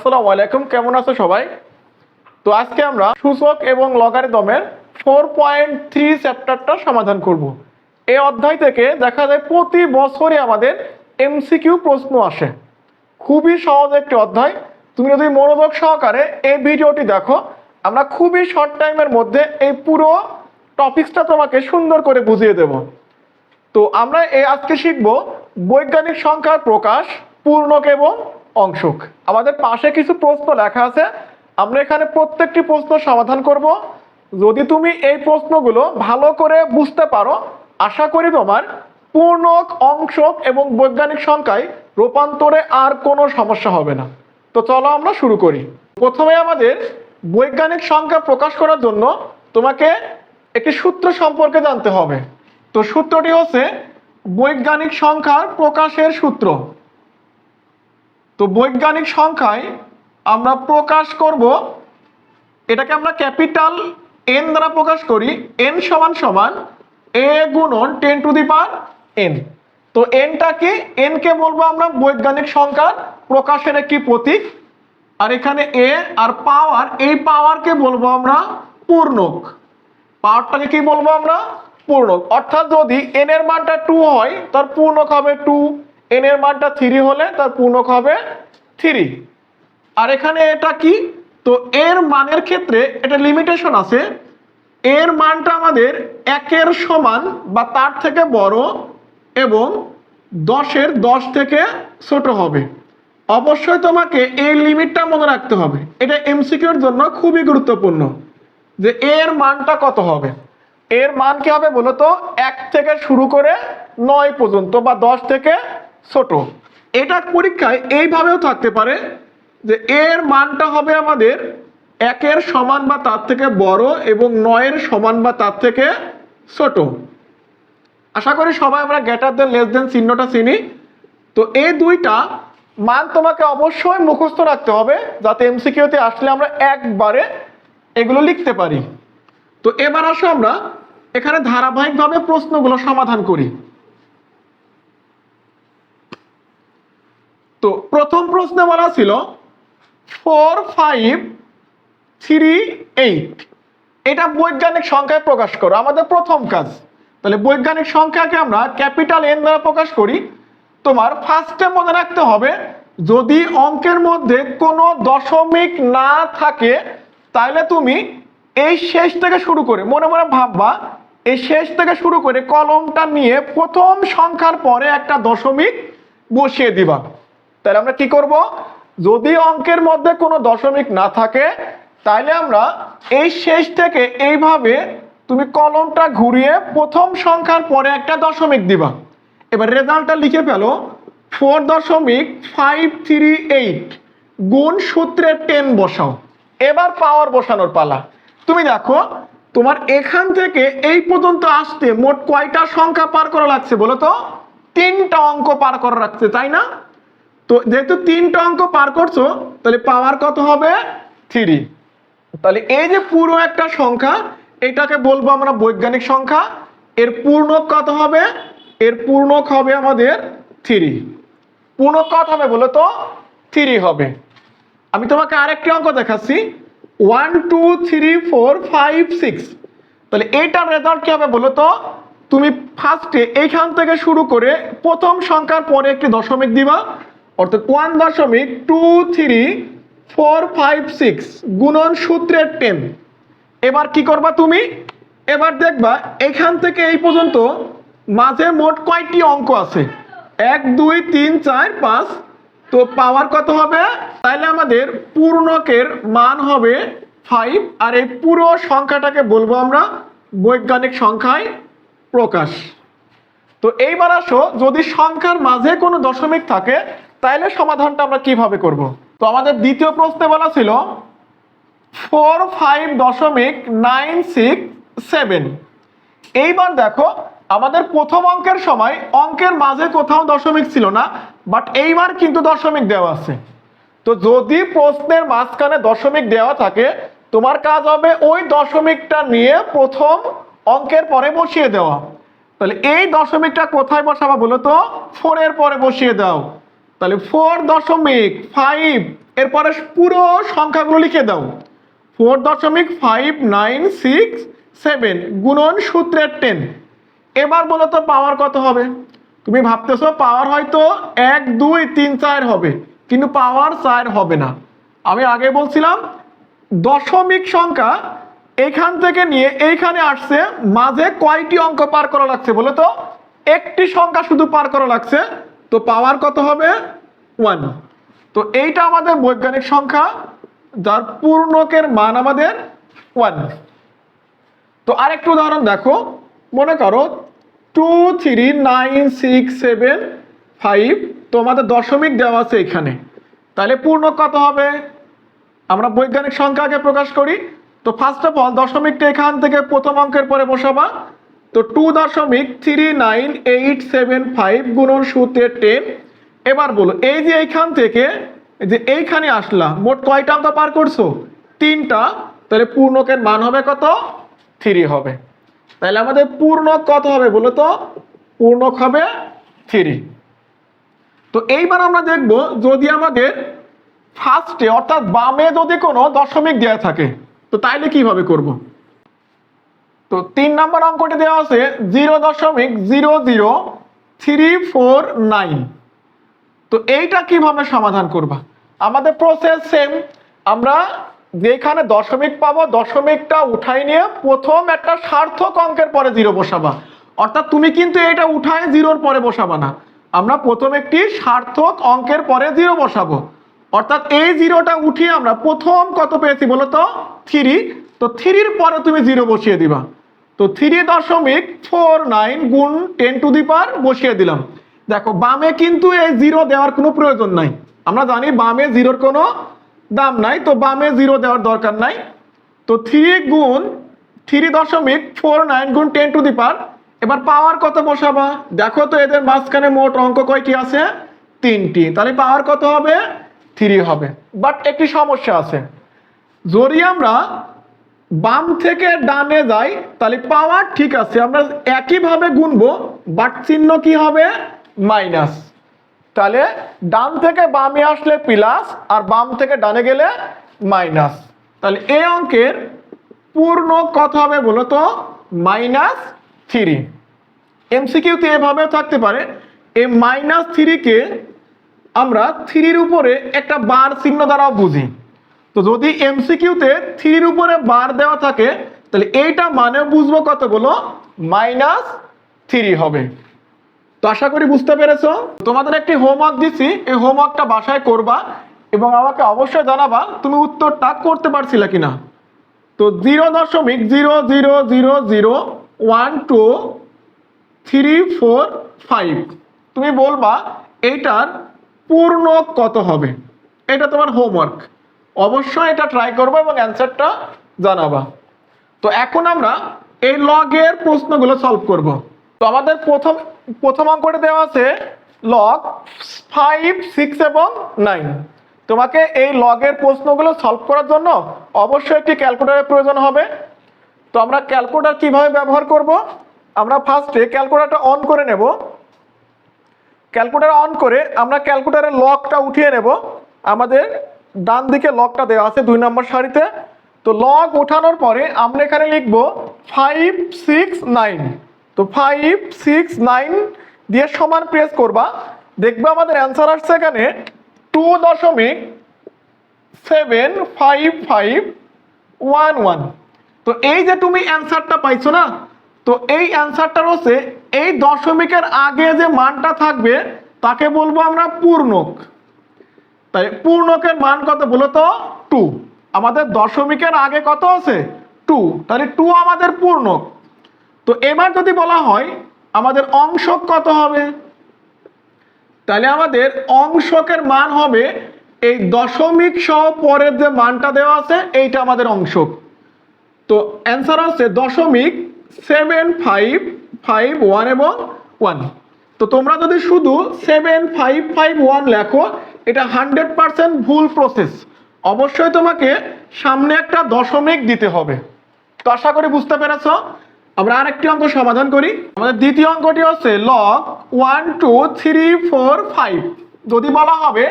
আসসালামু আলাইকুম, কেমন আছো সবাই? তো আজকে আমরা সূচক এবং লগারিদমের ফোর পয়েন্ট থ্রি চ্যাপ্টারটা সমাধান করব। এই অধ্যায় থেকে দেখা যায় প্রতি বছরই আমাদের এমসিকিউ প্রশ্ন আসে। খুবই সহজ একটি অধ্যায়। তুমি যদি মনোযোগ সহকারে এই ভিডিওটি দেখো, আমরা খুবই শর্ট টাইমের মধ্যে এই পুরো টপিকসটা তোমাকে সুন্দর করে বুঝিয়ে দেব। তো আমরা এই আজকে শিখব বৈজ্ঞানিক সংখ্যার প্রকাশ, পূর্ণক এবং অংশক। আমাদের পাশে কিছু প্রশ্ন লেখা আছে। আমরা এখানে প্রত্যেকটি প্রশ্ন সমাধান করব। যদি তুমি এই প্রশ্নগুলো ভালো করে বুঝতে পারো, আশা করি তোমার পূর্ণক, অংশক এবং বৈজ্ঞানিক সংখ্যায় রূপান্তরে আর কোনো সমস্যা হবে না। তো চলো আমরা শুরু করি। প্রথমে আমাদের বৈজ্ঞানিক সংখ্যা প্রকাশ করার জন্য তোমাকে একটি সূত্র সম্পর্কে জানতে হবে। তো সূত্রটি হচ্ছে বৈজ্ঞানিক সংখ্যার প্রকাশের সূত্র। তো বৈজ্ঞানিক সংখ্যায় আমরা প্রকাশ করব, এটাকে আমরা ক্যাপিটাল এন দ্বারা প্রকাশ করি এন সমান সমান এ গুণন ten to the power n তো এনটা কি এন কে বলব আমরা বৈজ্ঞানিক সংখ্যার প্রকাশের একটি প্রতীক। আর এখানে এ আর পাওয়ার, এই পাওয়ারকে বলব আমরা পূর্ণক। পাওয়ারটাকে কি বলব আমরা? পূর্ণক। অর্থাৎ যদি এন এর মানটা টু হয়, তার পূর্ণক হবে টু এন এর মানটা থ্রি হলে তার পূর্ণক হবে থ্রি আর এখানে এটা কি? তো এর মানের ক্ষেত্রে এটা লিমিটেশন আছে। এর মানটা আমাদের একের সমান বা তার থেকে বড় এবং দশের দশ থেকে ছোট হবে। অবশ্যই তোমাকে এই লিমিটটা মনে রাখতে হবে। এটা এমসিকিউর জন্য খুবই গুরুত্বপূর্ণ যে এর মানটা কত হবে। এর মান কি হবে বলো তো এক থেকে শুরু করে নয় পর্যন্ত বা দশ থেকে ছোট। এটা পরীক্ষায় এইভাবেও থাকতে পারে যে এর মানটা হবে আমাদের একের সমান বা তার থেকে বড় এবং নয়ের সমান বা তার থেকে ছোট। আশা করি সবাই আমরা গ্যাটার দেন লেস দেন চিহ্নটা চিনি। তো এই দুইটা মান তোমাকে অবশ্যই মুখস্থ রাখতে হবে যাতে এমসিকিউতে আসলে আমরা একবারে এগুলো লিখতে পারি। তো এবার আসো আমরা এখানে ধারাবাহিকভাবে প্রশ্নগুলো সমাধান করি। তো প্রথম প্রশ্নে বলা ছিল ফোর ফাইভ থ্রি এইট এটা বৈজ্ঞানিক সংখ্যায় প্রকাশ করো, আমাদের প্রথম কাজ। তাহলে বৈজ্ঞানিক সংখ্যাকে আমরা ক্যাপিটাল এন দ্বারা প্রকাশ করি। তোমার ফার্স্টে মনে রাখতে হবে, যদি অঙ্কের মধ্যে কোনো দশমিক না থাকে, তাহলে তুমি এই শেষ থেকে শুরু করে, মনে মনে ভাববা, এই শেষ থেকে শুরু করে কলমটা নিয়ে প্রথম সংখ্যার পরে একটা দশমিক বসিয়ে দিবা। তাহলে আমরা কি করব? যদি অঙ্কের মধ্যে কোনো দশমিক না থাকে, তাহলে আমরা এই শেষ থেকে এইভাবে তুমি কলমটা ঘুরিয়ে প্রথম সংখ্যার পরে একটা দশমিক দিবা। এবার রেজাল্টটা লিখে ফেলো। ফোর দশমিক ফাইভ থ্রি এইট গুণ সূত্রে টেন বসাও। এবার পাওয়ার বসানোর পালা। তুমি দেখো, তোমার এখান থেকে এই পর্যন্ত আসতে মোট কয়টা সংখ্যা পার করা লাগছে বলো তো? তিনটা অঙ্ক পার করা লাগছে, তাই না? তো যেহেতু তিনটা অঙ্ক পার করছ, তাহলে পাওয়ার কত হবে? থ্রি তাহলে এই যে পুরো একটা সংখ্যা, এটাকে বলব আমরা বৈজ্ঞানিক সংখ্যা, এর পূর্ণক কত হবে? এর পূর্ণক হবে আমাদের থ্রি পূর্ণক কত হবে বলো তো? থ্রি হবে। আমি তোমাকে আরেকটি অঙ্ক দেখাচ্ছি। One two three four five six তাহলে এইটার রেজাল্ট কি হবে বলো তো? তুমি ফার্স্টে এইখান থেকে শুরু করে প্রথম সংখ্যার পরে একটি দশমিক দিবা। অর্থাৎ ওয়ান দশমিক two three four five six গুণন সূত্রের টেন। এবার কি করবা তুমি? এবার দেখবা এখান থেকে এই পর্যন্ত মাঝে মোট কয়টি অঙ্ক আছে? এক, দুই, তিন, চার, পাঁচ। তো পাওয়ার কত হবে? তাহলে আমাদের পূর্ণকের মান হবে ফাইভ। আর এই পুরো সংখ্যাটাকে বলব আমরা বৈজ্ঞানিক সংখ্যায় প্রকাশ। তো এইবার আসো, যদি সংখ্যার মাঝে কোনো দশমিক থাকে তাহলে সমাধানটা আমরা কীভাবে করব? তো আমাদের দ্বিতীয় প্রশ্নে বলা ছিল ফোর ফাইভ দশমিক নাইন সিক্স সেভেন। এইবার দেখো, আমাদের প্রথম অঙ্কের সময় অঙ্কের মাঝে কোথাও দশমিক ছিল না বাট এইবার কিন্তু দশমিক দেওয়া আছে। তো যদি প্রশ্নের মাঝখানে দশমিক দেওয়া থাকে, তোমার কাজ হবে ওই দশমিকটা নিয়ে প্রথম অঙ্কের পরে বসিয়ে দেওয়া। তাহলে এই দশমিকটা কোথায় বসাবো বলো তো? ফোরের পরে বসিয়ে দাও। তাহলে ফোর দশমিক ফাইভ এরপরে পুরো সংখ্যাগুলো লিখে দাও। ফোর দশমিক ফাইভ নাইন সিক্স সেভেন গুণন সূত্রের টেন এবার বলো তো পাওয়ার কত হবে? তুমি ভাবতেছো পাওয়ার হয়তো এক, দুই, তিন, চার হবে, কিন্তু পাওয়ার চার হবে না। আমি আগে বলছিলাম দশমিক সংখ্যা এখান থেকে নিয়ে এইখানে আসছে, মাঝে কয়টি অঙ্ক পার করা লাগছে বলে তো? একটি সংখ্যা শুধু পার করা লাগছে তো পাওয়ার কত হবে? ওয়ান তো এইটা আমাদের বৈজ্ঞানিক সংখ্যা, যার পূর্ণকের মান আমাদের ওয়ান তো আরেকটু উদাহরণ দেখো। মনে করো two three nine six seven five তোমাদের দশমিক দেওয়া আছে এখানে। তাহলে পূর্ণ কত হবে? আমরা বৈজ্ঞানিক সংখ্যাকে প্রকাশ করি। তো ফার্স্ট অফ অল দশমিকটা এখান থেকে প্রথম অঙ্কের পরে বসাবা। তো টু দশমিক three nine eight seven five গুণন সূত্রের টেন এবার বলো, এই যে এইখান থেকে যে এইখানে আসলা, মোট কয়টা অঙ্ক পার করছ? তিনটা। তাহলে পূর্ণকের মান হবে কত? থ্রি হবে। তাহলে আমাদের পূর্ণ কত হবে বলো তো? পূর্ণক হবে থ্রি তো এইবার আমরা দেখব, যদি আমাদের ফার্স্টে অর্থাৎ বামে যদি কোনো দশমিক দেওয়া থাকে, তো তাইলে কীভাবে করব? তো তিন নম্বর অঙ্কটি দেওয়া আছে জিরো দশমিক zero zero three four nine. তো এইটা কীভাবে সমাধান করবা? আমাদের প্রসেস সেম আমরা যেখানে দশমিক পাবো, দশমিকটা উঠাই নিয়ে প্রথম একটা সার্থক অঙ্কের পরে জিরো বসাবা। অর্থাৎ তুমি কিন্তু এটা উঠায় জিরোর পরে বসাবা না। আমরা প্রথম একটি সার্থক অঙ্কের পরে জিরো বসাবো। অর্থাৎ এই জিরোটা উঠিয়ে আমরা প্রথম কত পেয়েছি বলো তো থ্রি। তো থ্রির পরে তুমি জিরো বসিয়ে দিবা। তো থ্রি দশমিক ফোর নাইন গুণ টেন টু দি পার বসিয়ে দিলাম। দেখো, বামে কিন্তু এই জিরো দেওয়ার কোনো প্রয়োজন নাই। আমরা জানি বামে জিরোর কোনো দাম নাই, তো বামে জিরো দেওয়ার দরকার নাই। তো থ্রি গুণ থ্রি দশমিক ফোর নাইন গুণ টেন টু দি পার এবার পাওয়ার কত বসাবা? দেখো তো এদের মাঝখানে মোট অঙ্ক কয়টি আছে? তিনটি। তাহলে পাওয়ার কত হবে? থ্রি হবে। বাট একটি সমস্যা আছে। যদি আমরা বাম থেকে ডানে যাই, তাহলে পাওয়ার ঠিক আছে, আমরা একইভাবে গুনবো বাট চিহ্ন কি হবে? মাইনাস তাহলে ডান থেকে বামে আসলে প্লাস আর বাম থেকে ডানে গেলে মাইনাস তাহলে এই অঙ্কের পূর্ণ কত হবে বলো তো? মাইনাস থ্রি এমসিকিউতে এভাবে থাকতে পারে। এই মাইনাস থ্রিকে আমরা থ্রির উপরে একটা বার চিহ্ন দ্বারাও বুঝি। তো যদি এমসিকিউতে থ্রির উপরে বার দেওয়া থাকে, তাহলে এইটা মানে বুঝব কত বলো? মাইনাস থ্রি হবে। তো আশা করি বুঝতে পেরেছ? তোমাদের একটি হোমওয়ার্ক দিছি এই হোমওয়ার্কটা বাসায় করবা এবং আমাকে অবশ্যই জানাবা তুমি উত্তরটা করতে পারছিলে কিনা। তো জিরো দশমিক zero zero zero zero one two three four five. তুমি বলবা, এইটার পূর্ণ কত হবে? এটা তোমার হোমওয়ার্ক। অবশ্যই এটা ট্রাই করব এবং অ্যান্সারটা জানাবা। তো এখন আমরা এই লগের প্রশ্নগুলো সলভ করব। তো আমাদের প্রথম প্রথম অঙ্কটা দেওয়া আছে লগ ফাইভ সিক্স এবং নাইন তোমাকে এই লগের প্রশ্নগুলো সলভ করার জন্য অবশ্যই একটি ক্যালকুলেটারের প্রয়োজন হবে। তো আমরা ক্যালকুলেটার কীভাবে ব্যবহার করব? আমরা ফার্স্টে ক্যালকুলেটারটা অন করে নেব। ক্যালকুলেটার অন করে আমরা ক্যালকুলেটারের লকটা উঠিয়ে নেব। আমাদের ডান দিকে লকটা দেওয়া আছে দুই নম্বর সারিতে। তো লক ওঠানোর পরে আমরা এখানে লিখব ফাইভ সিক্স নাইন তো ফাইভ সিক্স নাইন দিয়ে সমান প্রেস করবা। দেখবে আমাদের অ্যান্সার আসছে এখানে টু দশমিক seven five five one one তো এই যে তুমি অ্যান্সারটা পাইছো না, তো এই অ্যান্সারটার হচ্ছে এই দশমিকের আগে যে মানটা থাকবে, তাকে বলব আমরা পূর্ণক। তাই পূর্ণকের মান কত বলো তো? টু আমাদের দশমিকের আগে কত আছে? টু তাহলে টু আমাদের পূর্ণক। তো এবার যদি বলা হয়, আমাদের অংশক কত হবে? তাহলে আমাদের অংশকের মান হবে এই দশমিক সহ পরের যে মানটা দেওয়া আছে, এইটা আমাদের অংশক। তো অ্যান্সার হচ্ছে দশমিক সেভেন ফাইভ ফাইভ ওয়ান এবং ওয়ান তো তোমরা যদি শুধু সেভেন ফাইভ ফাইভ ওয়ান লেখো এটা হান্ড্রেড পার্সেন্ট ভুল প্রসেস অবশ্যই তোমাকে সামনে একটা দশমিক দিতে হবে। তো আশা করি বুঝতে পেরেছ। আমরা আরেকটি অঙ্ক সমাধান করি। আমাদের দ্বিতীয় অঙ্কটি হচ্ছে log one two three four five যদি বলা হবে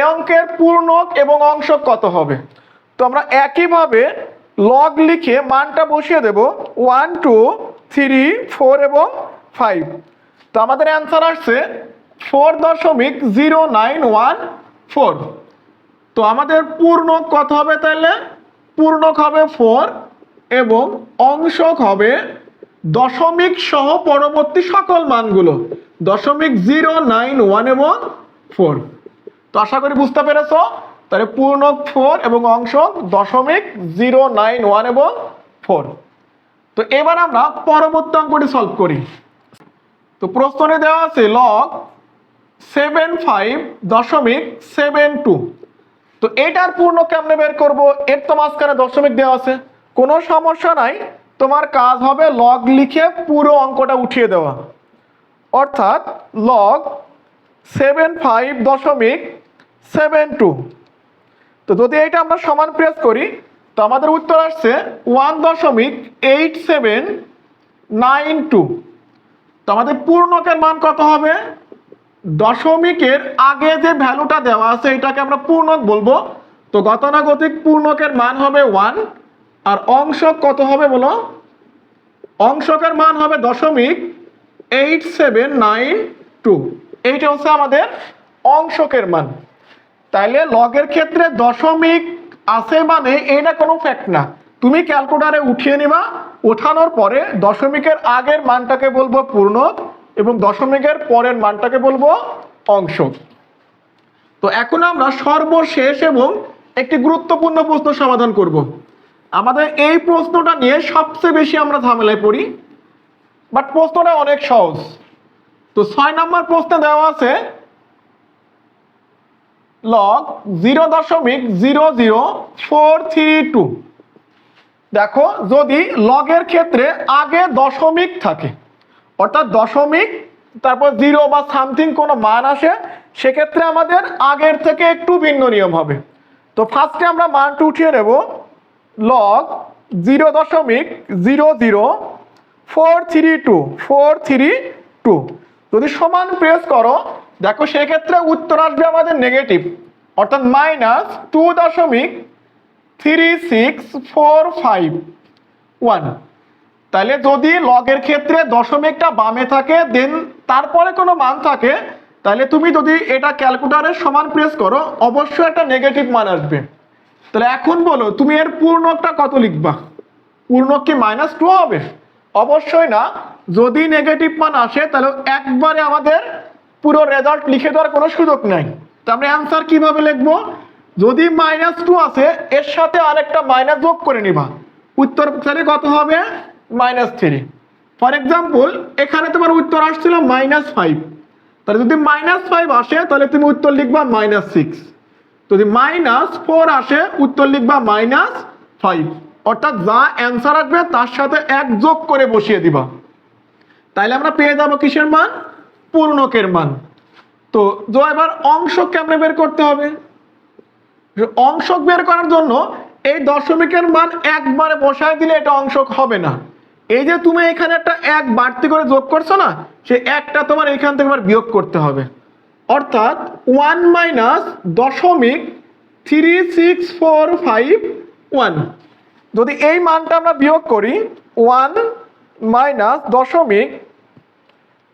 এ অঙ্কের পূর্ণক এবং অংশ কত হবে? তো আমরা একইভাবে লগ লিখে মানটা বসিয়ে দেব। ওয়ান টু থ্রি ফোর এবং ফাইভ তো আমাদের অ্যান্সার আসছে ফোর দশমিক জিরো নাইন ওয়ান ফোর তো আমাদের পূর্ণক কত হবে তাহলে পূর্ণক হবে ফোর এবং অংশক হবে দশমিক সহ পরবর্তী সকল মানগুলো। দশমিক জিরো নাইন ওয়ান এবং ফোর তো আশা করি বুঝতে পেরেছ? তাহলে পূর্ণক ফোর এবং অংশক দশমিক জিরো নাইন ওয়ান এবং ফোর তো এবার আমরা পরবর্তী অঙ্কটি সলভ করি। তো প্রশ্নে দেওয়া আছে লগ সেভেন ফাইভ দশমিক সেভেন টু তো এটার পূর্ণ কেমনে বের করব? এর তো মাঝখানে দশমিক দেওয়া আছে। কোনো সমস্যা নাই। তোমার কাজ হবে লগ লিখে পুরো অঙ্কটা উঠিয়ে দেওয়া। অর্থাৎ লগ সেভেন ফাইভ দশমিক সেভেন টু তো যদি এটা আমরা সমান প্রেস করি, তো আমাদের উত্তর আসছে ওয়ান দশমিক এইট সেভেন নাইন টু তো আমাদের পূর্ণকের মান কত হবে? দশমিকের আগে যে ভ্যালুটা দেওয়া আছে, এটাকে আমরা পূর্ণক বলব। তো গতানুগতিক পূর্ণকের মান হবে ওয়ান, আর অংশক কত হবে বলো? অংশকের মান হবে দশমিক এইট সেভেন নাইন টু। এইটা হচ্ছে আমাদের অংশকের মান। তাইলে লগের ক্ষেত্রে দশমিক আছে মানে এটা কোনো ফ্যাক্ট না। তুমি ক্যালকুলেটারে উঠিয়ে নিবা, ওঠানোর পরে দশমিকের আগের মানটাকে বলব পূর্ণক। এবং দশমিকের পরের মানটাকে বলব অংশ। তো এখন আমরা সর্বশেষ এবং একটি গুরুত্বপূর্ণ প্রশ্ন সমাধান করব। আমাদের এই প্রশ্নটা নিয়ে সবচেয়ে বেশি আমরা ঝামেলায় পড়ি, বাট প্রশ্নটা অনেক সহজ। তো ছয় নম্বর প্রশ্নে দেওয়া আছে লগ জিরো দশমিক zero zero four three two দেখো, যদি লগের ক্ষেত্রে আগে দশমিক থাকে অর্থাৎ দশমিক, তারপর জিরো বা সামথিং কোনো মান আসে, সেক্ষেত্রে আমাদের আগের থেকে একটু ভিন্ন নিয়ম হবে। তো ফার্স্টে আমরা মানটা উঠিয়ে নেব। লগ জিরো দশমিক zero zero four three two four three two যদি সমান প্রেস করো, দেখো সেক্ষেত্রে উত্তর আসবে আমাদের নেগেটিভ অর্থাৎ মাইনাস টু দশমিক three six four five one তাহলে যদি লগের ক্ষেত্রে দশমিকটা বামে থাকে দেন তারপরে কোনো মান থাকে, তাহলে তুমি যদি এটা ক্যালকুলেটারের সমান প্রেস করো, অবশ্যই একটা নেগেটিভ মান আসবে। তাহলে এখন বলো, তুমি এর পূর্ণকটা কত লিখবা? পূর্ণক কি মাইনাস টু হবে? অবশ্যই না। যদি নেগেটিভ মান আসে, তাহলে একবারে আমাদের পুরো রেজাল্ট লিখে দেওয়ার কোনো সুযোগ নাই। তো আমরা অ্যান্সার কীভাবে লিখব? যদি মাইনাস টু আসে, এর সাথে আরেকটা মাইনাস যোগ করে নিবা। উত্তর কত হবে? মাইনাস থ্রি ফর এক্সাম্পল এখানে তোমার উত্তর আসছিল মাইনাস ফাইভ তাহলে যদি মাইনাস ফাইভ আসে, তাহলে তুমি উত্তর লিখবা মাইনাস সিক্স যদি মাইনাস ফোর আসে, উত্তর লিখবা মাইনাস ফাইভ অর্থাৎ যা অ্যান্সার আসবে, তার সাথে এক যোগ করে বসিয়ে দিবা। তাইলে আমরা পেয়ে যাব কিসের মান? পূর্ণকের মান। তো তো এবার অংশ কেমনে বের করতে হবে? অংশক বের করার জন্য এই দশমিকের মান একবারে বসায় দিলে এটা অংশক হবে না। এই যে তুমি এখানে একটা এক বাড়তি করে যোগ করছ না সে একটা তোমার এখান থেকে আবার বিয়োগ করতে হবে। অর্থাৎ ওয়ান মাইনাস দশমিক three six four five one যদি এই মানটা আমরা বিয়োগ করি ওয়ান মাইনাস দশমিক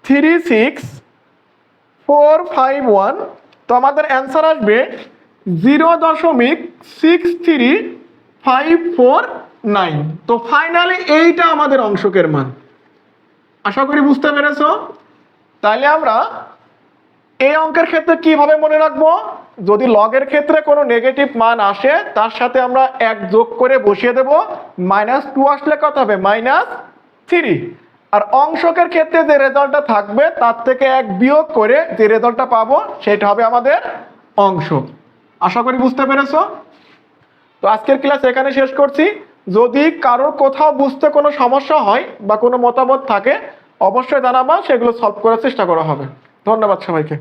three six four five one তো আমাদের অ্যান্সার আসবে জিরো দশমিক six three five four nine. তো ফাইনালি এইটা আমাদের অংশকের মান। আশা করি বুঝতে পেরেছ? তাহলে আমরা এই অঙ্কের ক্ষেত্রে কীভাবে মনে রাখব? যদি লগের ক্ষেত্রে কোনো নেগেটিভ মান আসে, তার সাথে আমরা এক যোগ করে বসিয়ে দেব। মাইনাস টু আসলে কত হবে? মাইনাস থ্রি আর অংশকের ক্ষেত্রে যে রেজাল্টটা থাকবে, তার থেকে এক বিয়োগ করে যে রেজাল্টটা পাবো, সেটা হবে আমাদের অংশ। আশা করি বুঝতে পেরেছ? তো আজকের ক্লাস এখানে শেষ করছি। যদি কারোর কোথাও বুঝতে কোনো সমস্যা হয় বা কোনো মতামত থাকে, অবশ্যই জানাবা, সেগুলো সলভ করার চেষ্টা করা হবে। ধন্যবাদ সবাইকে।